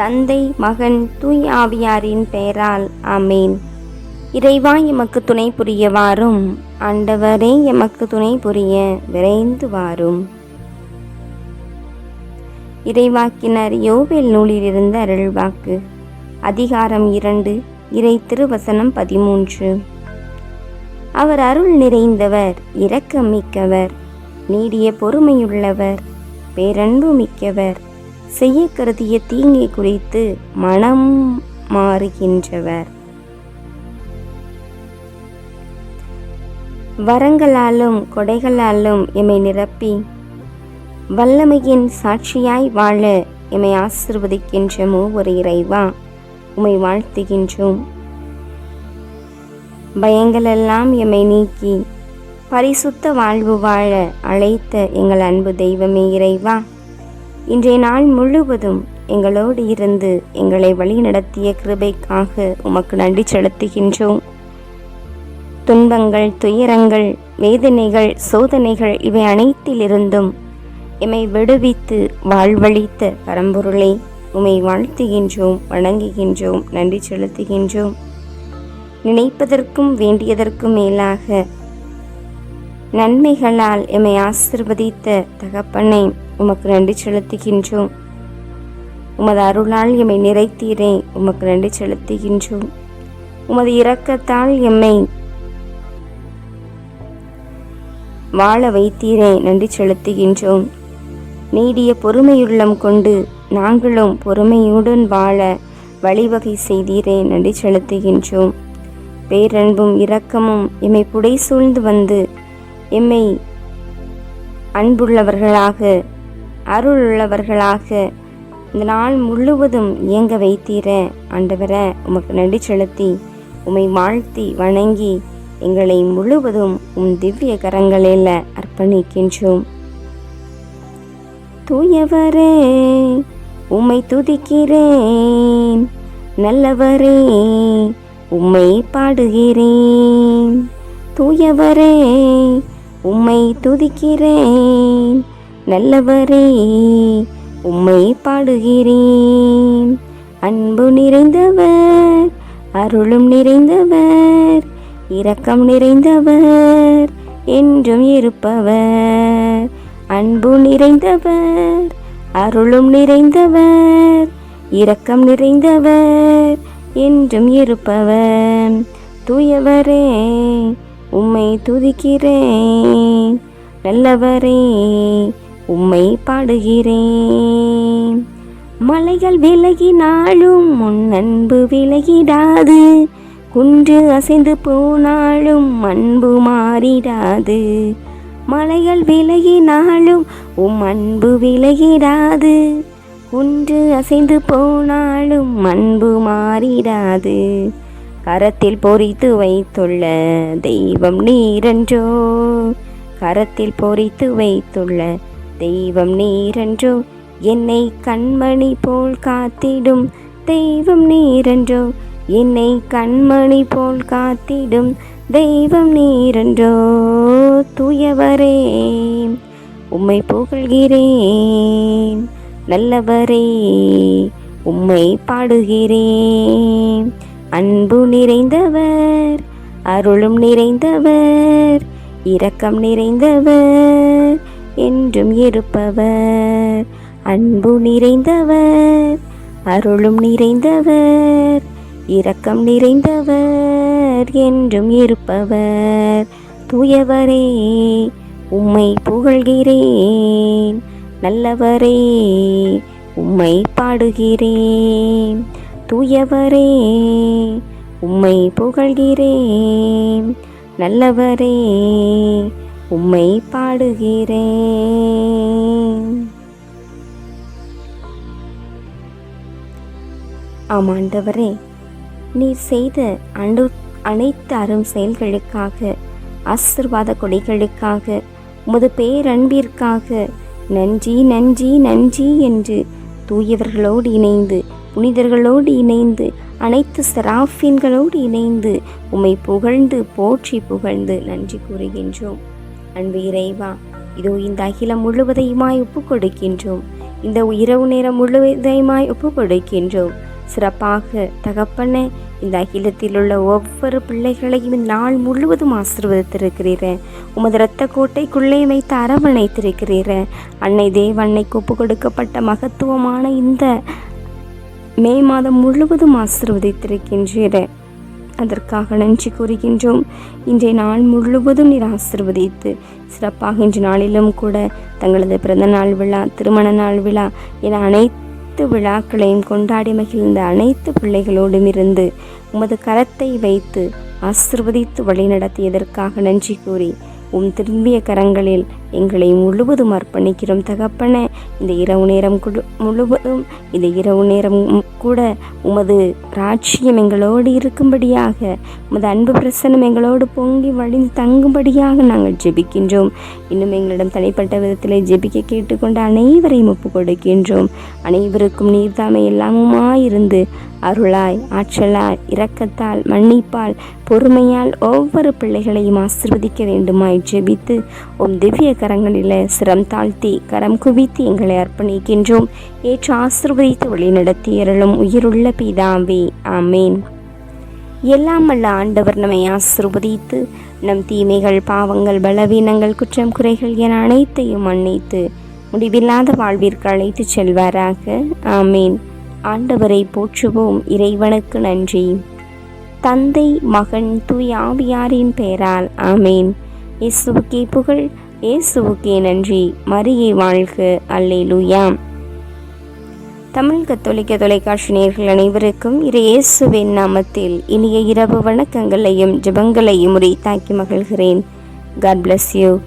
தந்தை மகன் தூய் ஆவியாரின் பெயரால் ஆமேன். இறைவா எமக்கு துணை புரிய வாரும். ஆண்டவரே எமக்கு துணை புரிய விரைந்து வாரும். இறைவாக்கினர் யோவேல் நூலிலிருந்து அருள்வாக்கு. அதிகாரம் இரண்டு இறை திருவசனம் பதிமூன்று. அவர் அருள் நிறைந்தவர் இரக்கம் மிக்கவர் நீடிய பொறுமையுள்ளவர் பேரன்பு மிக்கவர் செய்ய கருதிய தீங்கை குறித்து மனம் மாறுகின்றவர். வரங்களாலும் கொடைகளாலும் எம்மை நிரப்பி வல்லமையின் சாட்சியாய் வாழ எம்மை ஆசிர்வதிக்கின்ற மூவொரு இறைவா உம்மை வாழ்த்துகின்றோம். பயங்களெல்லாம் எம்மை நீக்கி பரிசுத்த வாழ்வு வாழ அழைத்த எங்கள் அன்பு தெய்வமே இறைவா இன்றைய நாள் முழுவதும் எங்களோடு இருந்து எங்களை வழிநடத்திய கிருபைக்காக உமக்கு நன்றி செலுத்துகின்றோம். துன்பங்கள் துயரங்கள் வேதனைகள் சோதனைகள் இவை அனைத்திலிருந்தும் எம்மை விடுவித்து வாழ்வழித்த பரம்பொருளை உம்மை வாழ்த்துகின்றோம் வணங்குகின்றோம் நன்றி செலுத்துகின்றோம். நினைப்பதற்கும் வேண்டியதற்கும் மேலாக நன்மைகளால் எம்மை ஆசிர்வதித்த தகப்பனை உமக்கு நன்றி செலுத்துகின்றோம். உமது அருளால் எம்மை நிறைத்தீரே உமக்கு நன்றி செலுத்துகின்றோம். உமது இரக்கத்தால் எம்மை வாழ வைத்தீரே நன்றி செலுத்துகின்றோம். நீடிய பொறுமையுள்ளம் கொண்டு நாங்களும் பொறுமையுடன் வாழ வழிவகை செய்தீரே நன்றி செலுத்துகின்றோம். பேரன்பும் இரக்கமும் எம்மை புடை சூழ்ந்து வந்து எம்மை அன்புள்ளவர்களாக அருளுள்ளவர்களாக இந்த நாள் முழுவதும் இயங்க வைத்தீர ஆண்டவர உமக்கு நன்றி செலுத்தி உம்மை வாழ்த்தி வணங்கி எங்களை முழுவதும் உம் திவ்ய கரங்களில் அர்ப்பணிக்கின்றோம். தூயவரே உம்மை துதிக்கிறேன். நல்லவரே உம்மை பாடுகிறேன். தூயவரே உம்மை துதிக்கிறேன். நல்லவரே உம்மை பாடுகிறேன். அன்பு நிறைந்தவர் அருளும் நிறைந்தவர் இரக்கம் நிறைந்தவர் என்றும் இருப்பவர். அன்பு நிறைந்தவர் அருளும் நிறைந்தவர் இரக்கம் நிறைந்தவர் என்றும் இருப்பவர். தூயவரே உம்மை துதிக்கிறேன். நல்லவரே உம்மை பாடுகிறேன். மலைகள் விலகினாலும் முன் அன்பு விலகிடாது. குன்று அசைந்து போனாலும் அன்பு மாறிடாது. மலைகள் விலகினாலும் உம் அன்பு விலகிடாது. குன்று அசைந்து போனாலும் அன்பு மாறிடாது. கரத்தில் பொறித்து வைத்துள்ள தெய்வம் நீரன்றோ? கரத்தில் பொறித்து வைத்துள்ள தெய்வம் நீரன்றோ? என்னை கண்மணி போல் காத்திடும் தெய்வம் நீரன்றோ? என்னை கண்மணி போல் காத்திடும் தெய்வம் நீரன்றோ? தூயவரே உம்மை புகழ்கிறேன். நல்லவரே உம்மை பாடுகிறேன். அன்பு நிறைந்தவர் அருளும் நிறைந்தவர் இரக்கம் நிறைந்தவர் என்றும் இருப்பவர். அன்பு நிறைந்தவர் அருளும் நிறைந்தவர் இரக்கம் நிறைந்தவர் என்றும் இருப்பவர். தூயவரே உம்மை புகழ்கிறேன். நல்லவரே உம்மை பாடுகிறேன். தூயவரே உம்மை புகழ்கிறேன். நல்லவரே உம்மை பாடுகிறேன். ஆமாண்டவரே நீர் செய்த அண்டு அனைத்து அரும் செயல்களுக்காக ஆசிர்வாத கொடைகளுக்காக உமது பேரன்பிற்காக நன்றி நன்றி நன்றி என்று தூயவர்களோடு இணைந்து புனிதர்களோடு இணைந்து அனைத்து சராஃபின்களோடு இணைந்து உம்மை புகழ்ந்து போற்றி புகழ்ந்து நன்றி கூறுகின்றோம். அன்பு இறைவா இதோ இந்த அகிலம் முழுவதையுமாய் ஒப்புக் கொடுக்கின்றோம். இந்த இரவு நேரம் முழுவதையுமாய் ஒப்பு கொடுக்கின்றோம். சிறப்பாக தகப்பன இந்த அகிலத்தில் உள்ள ஒவ்வொரு பிள்ளைகளையும் நாள் முழுவதும் ஆசீர்வதித்திருக்கிறீர. உமது இரத்த கோட்டைக்குள்ளே வைத்து அரவணைத்திருக்கிறீர. அன்னை தேவ அன்னைக்கு ஒப்பு கொடுக்கப்பட்ட மகத்துவமான இந்த மே மாதம் முழுவதும் ஆசீர்வதித்திருக்கின்றீர அதற்காக நன்றி கூறுகின்றோம். இன்றைய நாள் முழுவதும் நீர் ஆசிர்வதித்து சிறப்பாக இன்று நாளிலும் கூட தங்களது பிறந்த நாள் விழா திருமண நாள் விழா என அனைத்து விழாக்களையும் கொண்டாடி மகிழ்ந்த அனைத்து பிள்ளைகளோடும் இருந்து உமது கரத்தை வைத்து ஆசிர்வதித்து வழிநடத்தியதற்காக நன்றி கூறி உம் திரும்பிய கரங்களில் எங்களை முழுவதும் அர்ப்பணிக்கிறோம் தகப்பன. இந்த இரவு நேரம் முழுவதும் இந்த இரவு நேரம் கூட உமது ராட்சியம் எங்களோடு இருக்கும்படியாக உமது அன்பு பிரசனம் எங்களோடு பொங்கி வழிந்து தங்கும்படியாக நாங்கள் ஜெபிக்கின்றோம். இன்னும் எங்களிடம் தனிப்பட்ட விதத்தில் ஜெபிக்க கேட்டுக்கொண்ட அனைவரையும் ஒப்பு கொடுக்கின்றோம். அனைவருக்கும் நீர்தாமை எல்லாமுமாயிருந்து அருளாய் ஆற்றலாய் இரக்கத்தால் மன்னிப்பால் பொறுமையால் ஒவ்வொரு பிள்ளைகளையும் ஆசிர்வதிக்க வேண்டுமாய் ஜெபித்து உம் திவ்ய கரங்களிலே சிரம் தாழ்த்தி கரம் குவித்து எங்களை அர்ப்பணிக்கின்றோம். ஏற்று ஆசிர்வதித்து வழிநடத்தி அருளும் உயிருள்ள பிதாவே ஆமேன். எல்லாம் அல்ல ஆண்டவர் நம்மை ஆசிர்வதித்து நம் தீமைகள் பாவங்கள் பலவீனங்கள் குற்றம் குறைகள் என அனைத்தையும் மன்னித்து முடிவில்லாத வாழ்விற்கு அழைத்துச் செல்வாராக ஆமேன். ஆண்டவரை போற்றுவோம் இறைவனுக்கு நன்றி. தந்தை மகன் தூய் ஆவியாரின் பெயரால் ஆமேன். இயேசுவுக்கே புகழ் இயேசுவுக்கே நன்றி. மரியை வாழ்க. அல்லேலூயா. தமிழ் கத்தோலிக்க தொலைக்காட்சி நேர்கள் அனைவருக்கும் இரு இயேசுவின் நாமத்தில் இனிய இரவு வணக்கங்களையும் ஜெபங்களையும் தாக்கி மகிழ்கிறேன். God bless you